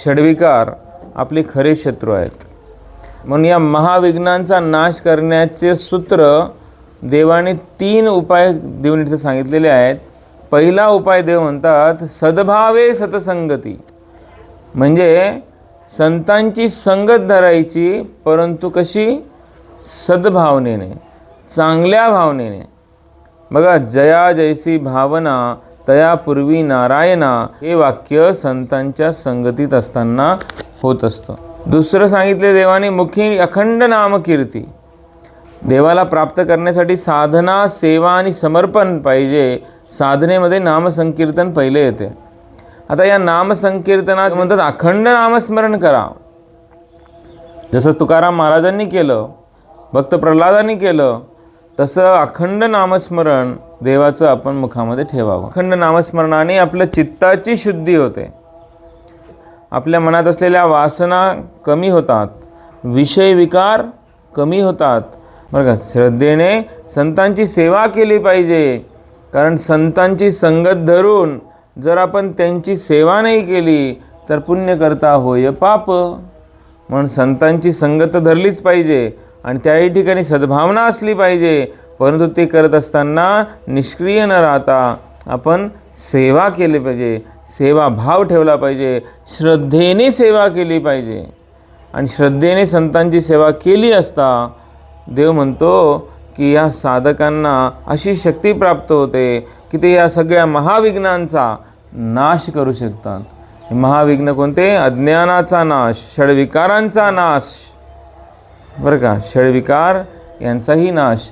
षडविकार आपले खरे शत्रू आहेत. म्हणून या महाविघ्नांचा नाश करण्याचे सूत्र देवाने तीन उपाय देऊन इथे सांगितलेले आहेत. पहिला उपाय देव म्हणतात सद्भावे सतसंगती. म्हणजे संतांची संगत धरायची परंतु कशी? सद्भावनेने चांगल्या भावनेने. बघा जया जैसी भावना तयापूर्वी नारायणा हे वाक्य संतांच्या संगतीत असताना होत असतं. दुसरं सांगितले देवाने मुखी अखंड नामकीर्ती. देवाला प्राप्त करण्यासाठी साधना सेवा आणि समर्पण पाहिजे. साधनेमध्ये नामसंकीर्तन पहिले येते. आता या नामसंकीर्तनात म्हणतात अखंड नामस्मरण करा. जसं तुकाराम महाराजांनी केलं भक्त प्रल्हादांनी केलं तसं अखंड नामस्मरण देवाचं आपण मुखामध्ये ठेवावं. अखंड नामस्मरणाने आपलं चित्ताची शुद्धी होते. आपल्या मनात असलेल्या वासना कमी होतात. विषय विकार कमी होतात. बरं का? श्रद्धेने संतांची सेवा केली पाहिजे. कारण संतांची संगत धरून जर आपण त्यांची सेवा नाही केली तर पुण्य करता होय पाप. म्हणून संतांची संगत धरलीच पाहिजे. आणि त्याही ठिकाणी सद्भावना असली पाहिजे. परंतु ते करत असताना निष्क्रिय न राहता आपण सेवा केली पाहिजे. सेवा भाव ठेवला पाहिजे. श्रद्धेने सेवा केली पाहिजे. आणि श्रद्धेने संतांची सेवा केली असता देव म्हणतो की या साधकांना अशी शक्ती प्राप्त होते की ते या सगळ्या महाविघ्नांचा नाश करू शकतात. महाविघ्न कोणते? अज्ञानाचा नाश षडविकारांचा नाश. बरं का? षडविकार यांचाही नाश.